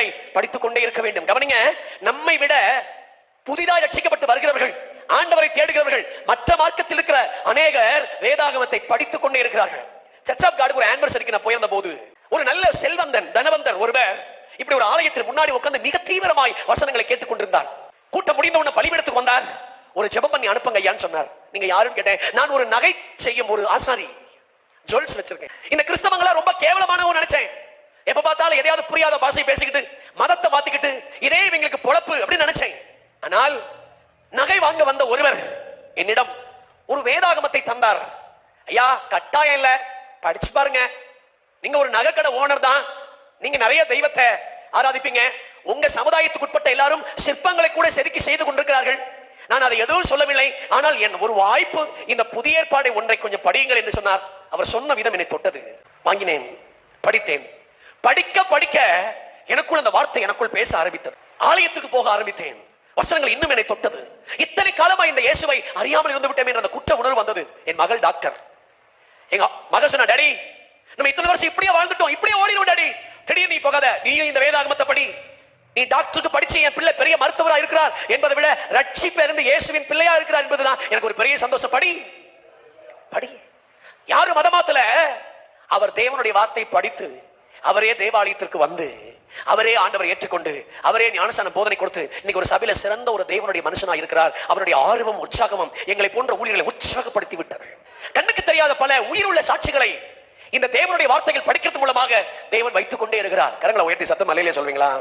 வார்த்தைகளை படித்துக் கொண்டே இருக்க வேண்டும். கவனிங்க நம்மை விட புதிதாக ரட்சிக்கப்பட்டு வருகிறவர்கள் ஆண்டவரை தேடுகிறவர்கள் மற்ற மார்க்கத்தில் இருக்கிற அநேகர் வேதாகமத்தை படித்துக் கொண்டே இருக்கிறார்கள். சர்ச் ஆஃப் காடுக்கு ஒரு ஆனிவர்சரிக்கு நான் போயிருந்த போது ஒரு நல்ல செல்வந்தன் தனவந்தர் ஒருவர் இப்படி ஒரு ஆலயத்தில் முன்னாடி உட்கார்ந்து மிக தீவிரமாய் வசனங்களை கேட்டுக் கொண்டிருந்தார். கூட்டம் முடிந்த உடனே பலிபீடத்துக்கு வந்தார். ஒரு ஜெபம் பண்ணி அனுப்புங்க ஐயான்னு சொன்னார். நீங்க யாருன்னு கேட்டேன். நான் ஒரு நகை செய்யும் ஒரு ஆசாரி ஜுவல்ஸ் வச்சிருக்கேன். இந்த கிறிஸ்தவங்களா ரொம்ப கேவலமானவன் நினைச்சேன். எப்ப பார்த்தாலும் எதையாவது புரியாத பாஷை பேசிக்கிட்டு மதத்தை பார்த்துக்கிட்டு இதே இவங்களுக்கு பொழப்பு அப்படின்னு நினைச்சேன். ஆனால் நகை வாங்க வந்த ஒருவர் என்னிடம் ஒரு வேதாகமத்தை தந்தார். ஐயா கட்டாயம் இல்ல. படிச்சு பாருங்க. நீங்க ஒரு நகைக்கடை ஓனர் தான். நீங்க நிறைய தெய்வத்தை ஆராதிப்பீங்க. உங்க சமுதாயத்துக்கு உட்பட்ட எல்லாரும் சிற்பங்களை கூட செதுக்கி செய்து கொண்டிருக்கிறார்கள். நான் அதை எதுவும் சொல்லவில்லை. ஆனால் என் ஒரு வாய்ப்பு இந்த புதிய ஏற்பாடை ஒன்றை கொஞ்சம் படியுங்கள் என்று சொன்னார். அவர் சொன்ன விதம் என்னை தொட்டது. வாங்கினேன் படித்தேன். படிக்க படிக்க எனக்குள் அந்த வார்த்தை எனக்குள் பேச ஆரம்பித்தது. ஆலயத்துக்கு போக ஆரம்பித்தேன். வசனங்கள் இன்னும் என்னை தொட்டது. இத்தனை காலமா இந்த இயேசுவை அறியாமல் இருந்து விட்டேன் என்ற அந்த குற்ற உணர்வு வந்தது. என் மகள் டாக்டர். எங்க மகள் சொன்ன டேடி நம்ம இத்தனை வருஷம் இப்படியே வாழ்ந்துட்டோம். இப்படியே ஓடிடும் டேடி. திடீர்னு நீ போகாத. நீயும் இந்த வேதாகமத்தை படி நீ டாக்டருக்கு படிச்சு என் பிள்ளை பெரிய மருத்துவரா இருக்கிறார் என்பதை விட ரட்சிப்பு இருந்து இயேசுவின் பிள்ளையா இருக்கிறார் என்பதுதான் எனக்கு ஒரு பெரிய சந்தோஷம். படி. படி. யாரும் மதமாத்தல அவர் தேவனுடைய வார்த்தை படித்து அவரே தேவாலயத்திற்கு வந்து அவரே ஆண்டவரை ஏற்றுக்கொண்டு அவரே ஞானசான போதனை கொடுத்து இன்னைக்கு ஒரு சபையில சிறந்த ஒரு தேவனுடைய மனுஷனா இருக்கிறார். அவருடைய ஆர்வம் உற்சாகமும் எங்களை போன்ற ஊழியர்களை உற்சாகப்படுத்தி விட்டது கண்ணுக்கு தெரியாத பல உயிருள்ள சாட்சிகளை இந்த தேவனுடைய வார்த்தைகள் படிக்கிறது மூலமாக தேவன் வைத்துக் கொண்டே இருக்கிறார். கரங்களை உயர்த்தி சத்தம் அலையிலே சொல்வீங்களா?